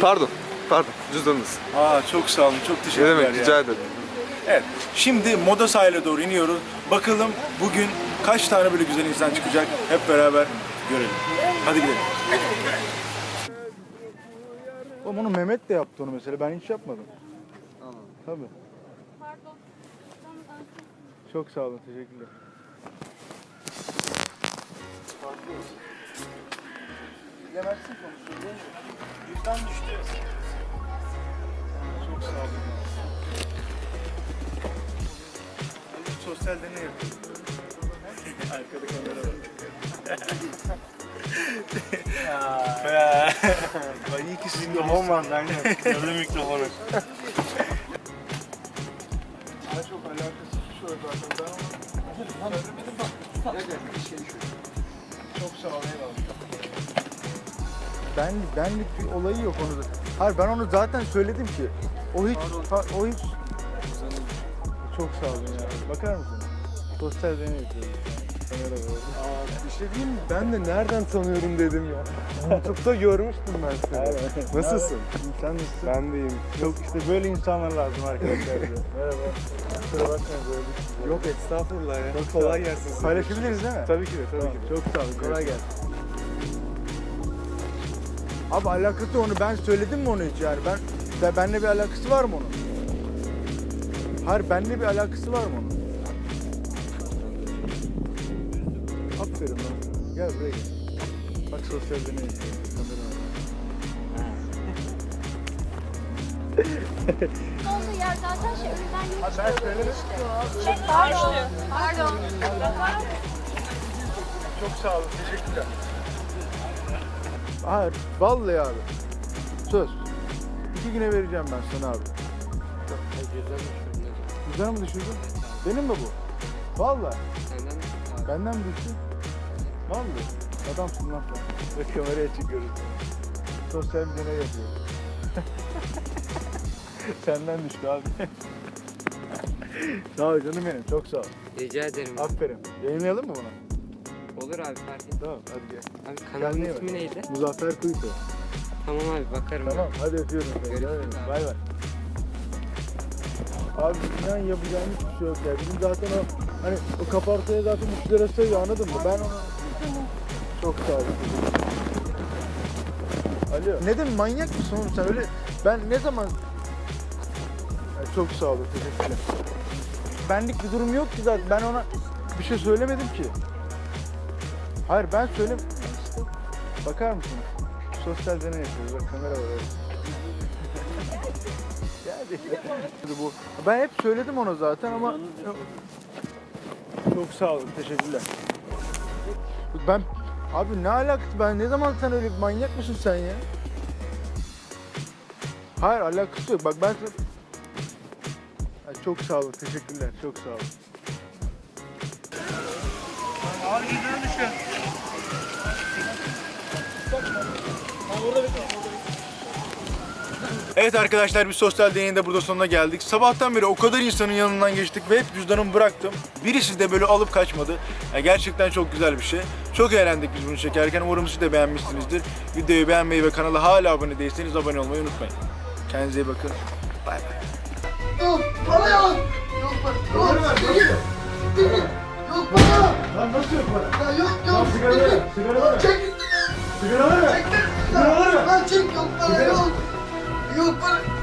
Pardon. Pardon. Cüzdanınız. Aa çok sağ olun. Çok Ne teşekkürler demek? ya. Rica ederim. Evet. Şimdi Moda sahile doğru iniyoruz. Bakalım bugün kaç tane böyle güzel insan çıkacak. Hep beraber görelim. Hadi gidelim. Oğlum onu Mehmet de yaptı onu mesela. Ben hiç yapmadım. Tabii. Çok sağ olun. Teşekkürler. Bilemezsin konuşuyor. Yüzden düştü. Çok sağ olun. Bir sosyal deney yapıyorum. Arkada kamera var. Ay iyi ki sizin mikrofon var aynen. Yazı mikrofonu. Daha çok alakasız bir şey zaten. Ben onu... Çok sağ ol eyvallah. Ben, benlik bir olayı yok onu da. Hayır ben onu zaten söyledim ki. O hiç, o hiç... Çok sağ olun ya. Bakar mısın? Sosyal deney yapıyoruz. Kamera var. Bir şey diyeyim mi? Ben de nereden tanıyorum dedim ya. YouTube'da görmüştüm ben seni. Nasılsın? Sen nasılsın? Ben deyim. Çok işte böyle insanlar lazım arkadaşlar. Merhaba. Kusura bakmayın böyle bir Yok estağfurullah ya. Çok kolay gelsin. Paylaşabiliriz değil mi? Tabii ki de tabii Tamam, ki de. Çok sağ olun. Kolay gelsin. Abi alakası onu ben söyledim mi onu hiç yani? Ben, ben benimle bir alakası var mı onun? Hayır benimle bir alakası var mı onun? Aferin lan. Gel buraya gel. Bak sosyal deney zaten şey önünden ben. Şey, pardon. Pardon. Çok sağ olun. Teşekkürler. Hayır. Vallahi abi. Söz. İki güne vereceğim ben sana abi. Güzel mi düşürdün? Benim mi bu? Vallahi. Benden mi düştü? Vallahi. Adamsın lan sen. Ve kameraya çıkıyoruz. Sosyal bir deney yapıyoruz. Senden düştü abi. sağ ol canım benim. Çok sağ ol. Rica ederim. Aferin. Yayınlayalım mı bunu? Olur abi fark et. Tamam hadi gel. Abi kanalın Kendine ismi bak. neydi? Muzaffer Kuytu. Tamam abi bakarım. Tamam hadi öpüyorum seni. Görüşürüz abi. Bay bay. Abi inan yapacağımız bir şey yok ya. Bizim zaten o hani o kapartaya zaten 3 lira sayıyor anladın mı? Ben onu çok sağ ol. Alo. Ne demek manyak mısın oğlum sen öyle ben ne zaman Ya çok sağ olun teşekkürler. Benlik bir durum yok ki zaten ben ona bir şey söylemedim ki. Hayır ben söylem. Bakar mısın? Sosyal deney yapıyoruz. Bak kamera var. Geldi. bu. Ben hep söyledim ona zaten ama çok sağ olun. Teşekkürler. Ben abi ne alakası ben ne zaman sen öyle manyak mısın sen ya? Hayır alakası yok. Bak ben çok sağ olun. Teşekkürler. Çok sağ olun. Abi yüzüne düşüyor. Evet arkadaşlar bir sosyal deneyin de burada sonuna geldik. Sabahtan beri o kadar insanın yanından geçtik ve hep cüzdanımı bıraktım. Birisi de böyle alıp kaçmadı. Yani gerçekten çok güzel bir şey. Çok eğlendik biz bunu çekerken. Umarım siz de beğenmişsinizdir. Videoyu beğenmeyi ve kanala hala abone değilseniz abone olmayı unutmayın. Kendinize iyi bakın. Bay bay. Yok para yok. Yok para. Yok. Çekil. Yok para. Lan nasıl yok para? Ya yok yok. sigara ver, Çekil. sigara Yok, ver. Çekil. Sigara ver Çekil. Ya, Lan çek yok para yok. Yok para.